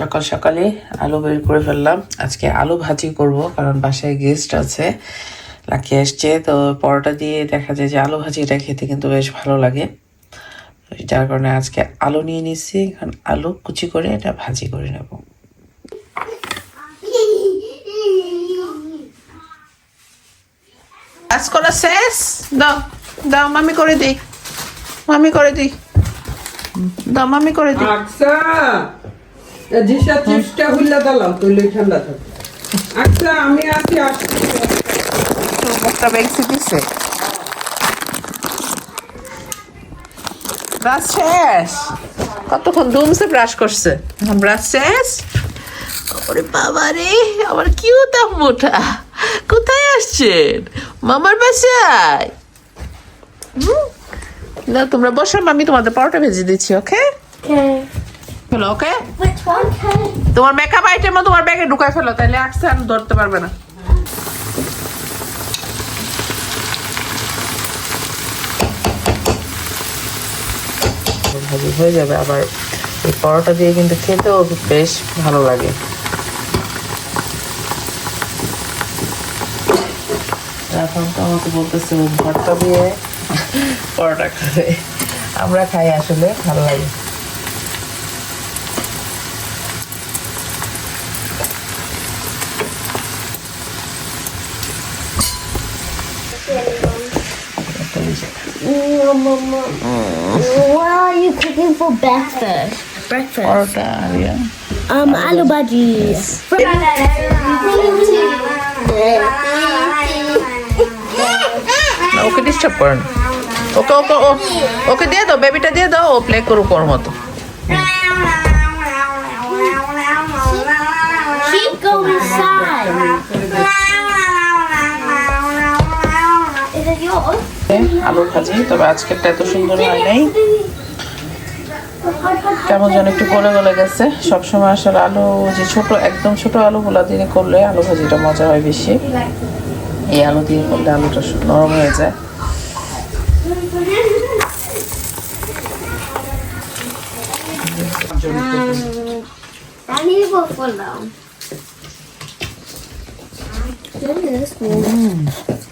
সকাল সকালে আলু বের করে ফেললাম। আজকে আলু ভাজি করব, কারণ বাসায় গেস্ট আছে, লাকি আসছে। তো পরোটা দিয়ে দেখা যায় যে আলু ভাজিটা খেতে কিন্তু বেশ ভালো লাগে। যার কারণে আজকে আলু নিয়ে নিচ্ছি এখন আলু কুচি করে এটা ভাজি করে নেব। শেষ? দাও দাও, মামি করে দিই। মামি করে দিই। দাও, মামি করে দিই। জিসা চিপসটা হুল্লা দিলাম ঠান্ডা থাকে আকসা আমি আছি আসছি। দিছে। ব্রাশ শেষ? কতক্ষণ ধুমসে ব্রাশ করছে? ব্রাশ শেষ? ওরে বাবা রে আমার কিউট আম্মুটা কোথায় আসছেন? মামার বাসায়? হুম? না তোমরা বসো আমি তোমাদের পরোটা ভেজে দিচ্ছি ওকে? Okay. হলো ওকে Which one? Okay. তোমার মেকআপ আইটেম তোমার ব্যাগে ঢুকায় ফেলো তাহলে আসছে আর ধরতে পারবে না ভাজি হয়ে যাবে আবার এই পরোটা দিয়ে কিন্তু খেতেও বেশ ভালো লাগে এখন তো আমাকে বলতেছে ভর্তা দিয়ে পরোটা খাবে আমরা খাই আসলে ভালো লাগে What are you cooking for breakfast? Breakfast. R yeah Um, aloo bhajis. Okay disturb করেন ওকে ওকে ও ওকে দিয়ে দাও বেবিটা দিয়ে দাও ও প্লে করুক ওর মতো আলু ভাজি। তবে আজকেরটা এত সুন্দর হয় নাই। কেমন যেন একটু গলে গলে গেছে। সবসময় আসলে আলু, যে ছোট, একদম ছোট আলুগুলা দিয়ে করলে আলু ভাজিটা মজা হয় বেশি। এই আলু দিয়ে করলে আলুটা নরম হয়ে যায়। I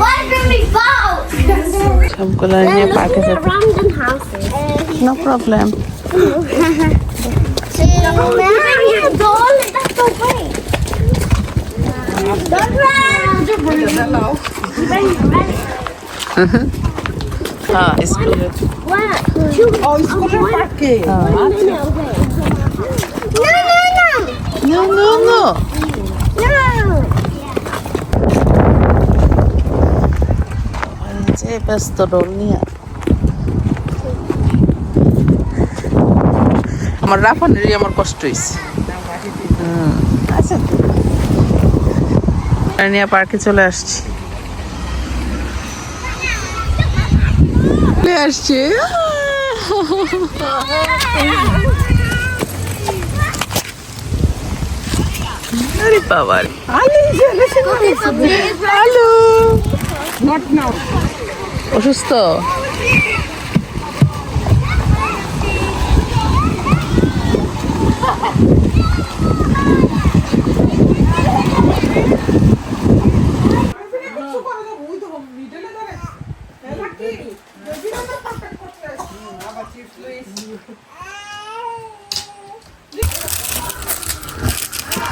What did we vote? সবগুলো নিয়ে পার্কে যেতে no problem. Uh-huh. Ah, it's good. Oh, it's good parking. Uh, no, no, no. No. no, no. best Ronia. আমার রাফানেরই আমার কষ্ট হয়েছে আচ্ছা। নিয়ে পার্কে চলে আসছি। চলে আসছি। আরে অসুস্থ?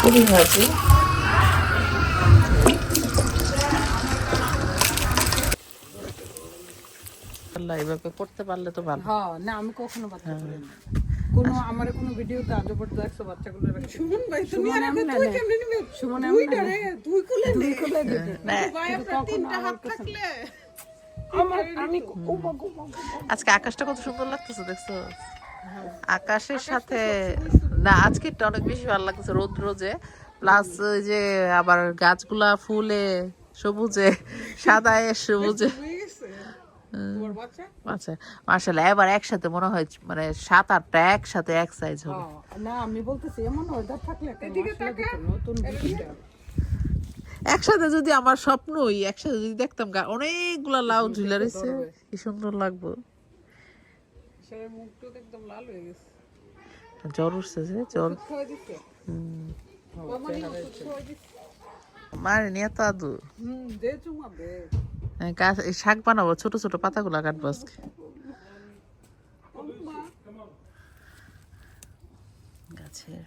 পুরি করতে পারলে তো ভালো। হ্যাঁ না আমি কখনো বাচ্চা করি না। কোনো আমার কোনো ভিডিওতে আজও পর্যন্ত একশো বাচ্চাগুলো রাখি সুমন ভাই তুমি আর আমি তুই কেমনে নিবি? সুমন কুলে কুলে ভাই আপনার তিনটা হাত থাকলে আমার আমি ও আজকে আকাশটা কত সুন্দর লাগতেছে দেখছ? আকাশের সাথে না আজকেরটা অনেক বেশি ভালো লাগতেছে রোদ রোজে প্লাস ওই যে আবার গাছগুলা ফুলে সবুজে সাদায় সবুজে হয়ে গেছে তোমার বাচ্চা আচ্ছা মার্শাল্লাহ এবার একসাথে মনে হয় মানে সাত আটটা একসাথে এক সাইজ হবে। না আমি বলতেছি এমন ওয়েদার থাকলে নতুন একসাথে যদি আমার স্বপ্নই একসাথে যদি দেখতাম গা অনেকগুলা লাউ ঝুলে রয়েছে কি সুন্দর লাগবো। সে মুখটা তো একদম লাল হয়ে গেছে। জ্বর উঠছে যে জ্বর। মারে নিয়ে তো আদু। গাছ শাক বানাবো, ছোট ছোট পাতাগুলা কাটবো আজকে। গাছের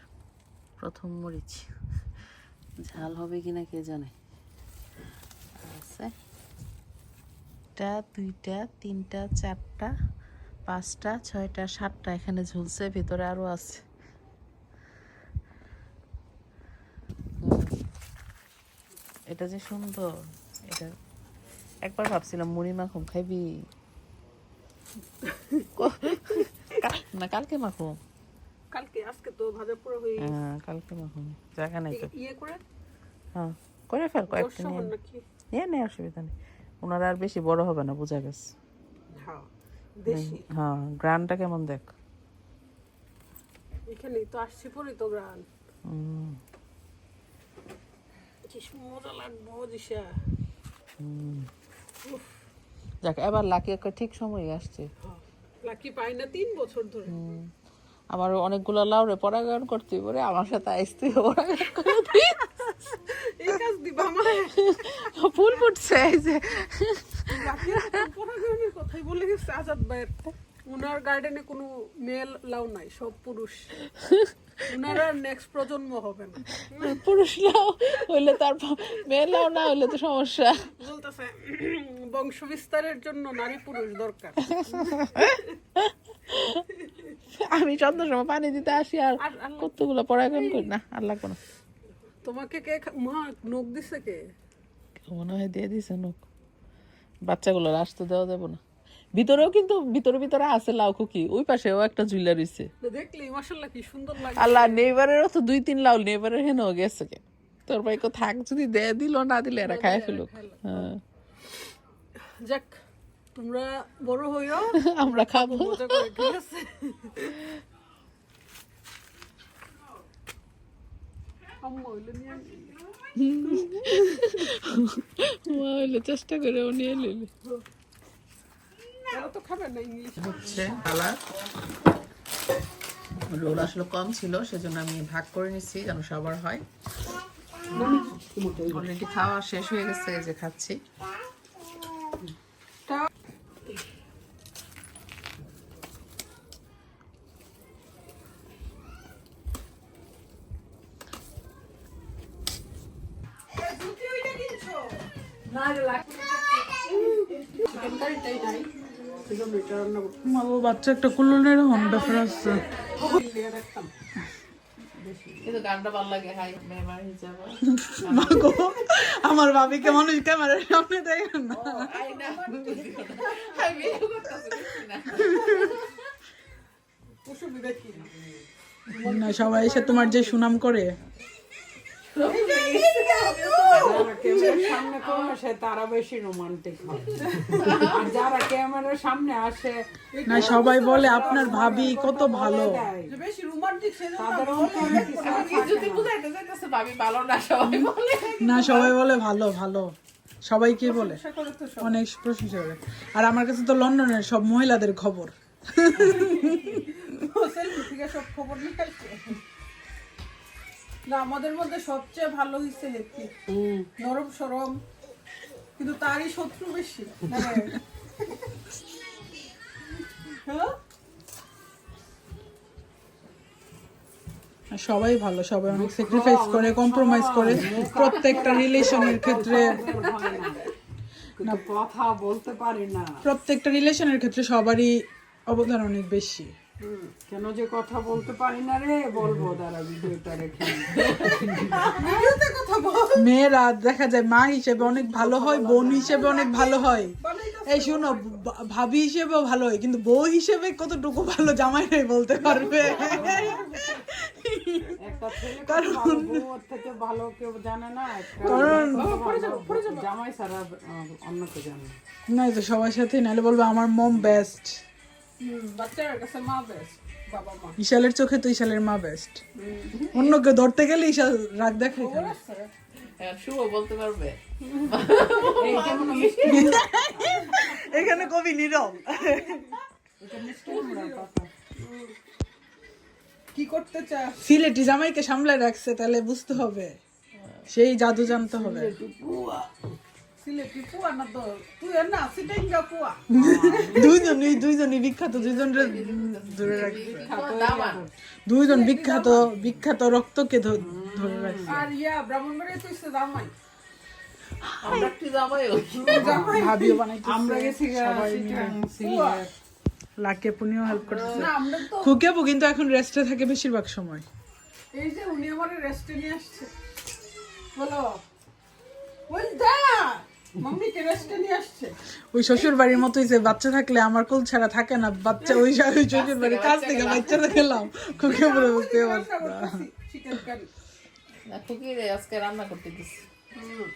প্রথম মরিচ। ঝাল হবে কিনা কে জানে? দুইটা, তিনটা, চারটা, পাঁচটা, ছয়টা, সাতটা, এখানে ঝুলছে, ভিতরে আরও আছে। এটা যে সুন্দর, এটা একবার ভাবছিলাম মুড়ি মাখুম খাইবি? না কালকে মাখুম। কালকে আজকে তো ভাজা পুরো হয়ে হ্যাঁ কালকে মাখুম জায়গা নাই তো। ইয়ে করে? হ্যাঁ করে ফেল কয়েকটা নিয়ে নিয়ে নে অসুবিধা নেই। ওনারা আর বেশি বড় হবে না বোঝা গেছে। হ্যাঁ হ্যাঁ গ্রানটা কেমন দেখ? এখানেই তো আসছি পরে তো গ্রান কি মজা লাগবো দিশা। যাক এবার লাকি একটা ঠিক সময় আসছে। লাকি পাই না তিন বছর ধরে। আমার অনেকগুলো লাউরে পরাগায়ন করতে পারে আমার সাথে আইসতে পরাগায়ন করে দিই। এই কাজ দিবা আমার ফুল ফুটছে এই যে। লাকি কথাই বলে গেছে আজাদ ভাইয়ের। উনার গার্ডেনে কোনো মেল লাউ নাই সব পুরুষ। উনার নেক্সট প্রজন্ম হবে না। পুরুষ লাউ হইলে তার মেয়ে লাউ না হইলে তো সমস্যা। বলতেছে বংশ বিস্তারের জন্য নারী পুরুষ দরকার। আমি সন্ধ্যার সময় পানি দিতে আসি আর কতগুলো পরাগায়ন করি না আর লাগবে না। তোমাকে কে মা নখ দিছে কে? মনে হয় দিয়ে দিছে নোক বাচ্চাগুলো আসতে দেওয়া যাবে না। ভিতরেও কিন্তু ভিতরে ভিতরে আছে লাউ খুকি ওই পাশেও একটা দেখলি কি সুন্দর লাগে। আল্লাহ নেইবারেরও তো দুই তিন লাউ নেইবারের হেনও গেছে কে তোর ভাই কো থাক যদি দে দিল না দিলে এরা খায় ফেলুক। হ্যাঁ। যাক তোমরা বড় হইও। আমরা খাব। চেষ্টা করে নিলে এরা তো খাবে না ইংলিশ। হচ্ছে কালার। রোল আসলে কম ছিল সেজন্য আমি ভাগ করে নিচ্ছি যেন সবার হয়। অলরেডি খাওয়া শেষ হয়ে গেছে যে খাচ্ছি। বাচ্চা একটা কুলনের হন ব্যাপার আছে। কিন্তু গানটা ভালো লাগে হাই মেমার হিসাবে। আমার ভাবিকে মানুষ ক্যামেরার সামনে না। না সবাই এসে তোমার যে সুনাম করে। সামনে কম আসে তারা বেশি রোমান্টিক আর যারা ক্যামেরার সামনে আসে না, সবাই বলে আপনার ভাবি কত ভালো। না, সবাই বলে ভালো ভালো। সবাই কি বলে? অনেক প্রশংসা করে। আর আমার কাছে তো লন্ডনের সব মহিলাদের খবর। সব খবর না আমাদের মধ্যে সবচেয়ে ভালো হয়েছে হেতি নরম সরম কিন্তু তারই শত্রু বেশি। হ্যাঁ? সবাই ভালো সবাই অনেক স্যাক্রিফাইস করে কম্প্রোমাইজ করে। প্রত্যেকটা রিলেশনের ক্ষেত্রে কথা বলতে পারি না। প্রত্যেকটা রিলেশনের ক্ষেত্রে সবারই অবদান অনেক বেশি। কেন যে কথা বলতে পারি না রে? বলব দাঁড়া ভিডিওটা রেখে মেয়েরা দেখা যায় মা হিসেবে অনেক ভালো হয় বোন হিসেবে অনেক ভালো হয়। এই শোনো ভাবি হিসেবেও ভালো হয় কিন্তু বউ হিসেবে কতটুকু ভালো জামাই নাই বলতে পারবে? ওর থেকে ভালো কেউ জানে না ভালো জামাই ছাড়া অন্য কেউ জানে না। না তো সবার সাথে নাহলে বলব আমার মম বেস্ট ইশালের চোখে তো ইশালের মা বেস্ট অন্য কেউ ধরতে গেলে ইশাল রাগ খালি। হ্যাঁ, বলতে পারবে। এখানে কবি নীরব। কি করতে চা সিলেটি জামাইকে সামলায় রাখছে তাহলে বুঝতে হবে। সেই জাদু জানতে হবে। দুইজনই দুইজনই বিখ্যাত দুইজনের ধরে রাখছে। দুইজন বিখ্যাত বিখ্যাত রক্তকে ধরে রাখছে। আর ইয়া ব্রাহ্মণবাড়ি লাকে পুনিও হেল্প করতেছে। কিন্তু এখন রেস্টে থাকে বেশিরভাগ সময়। এই যে উনি আমার রেস্টে নিয়ে আসছে। বলো। ওই ওই শ্বশুর বাড়ির মতোই যে বাচ্চা থাকলে আমার কোল ছাড়া থাকে না বাচ্চা ওই শ্বশুর বাড়ির কাছ থেকে বাচ্চাটা খেলাম। খুকেবুরে বুঝতে পারছি খুকি আজকে রান্না করতে দিছি হুম।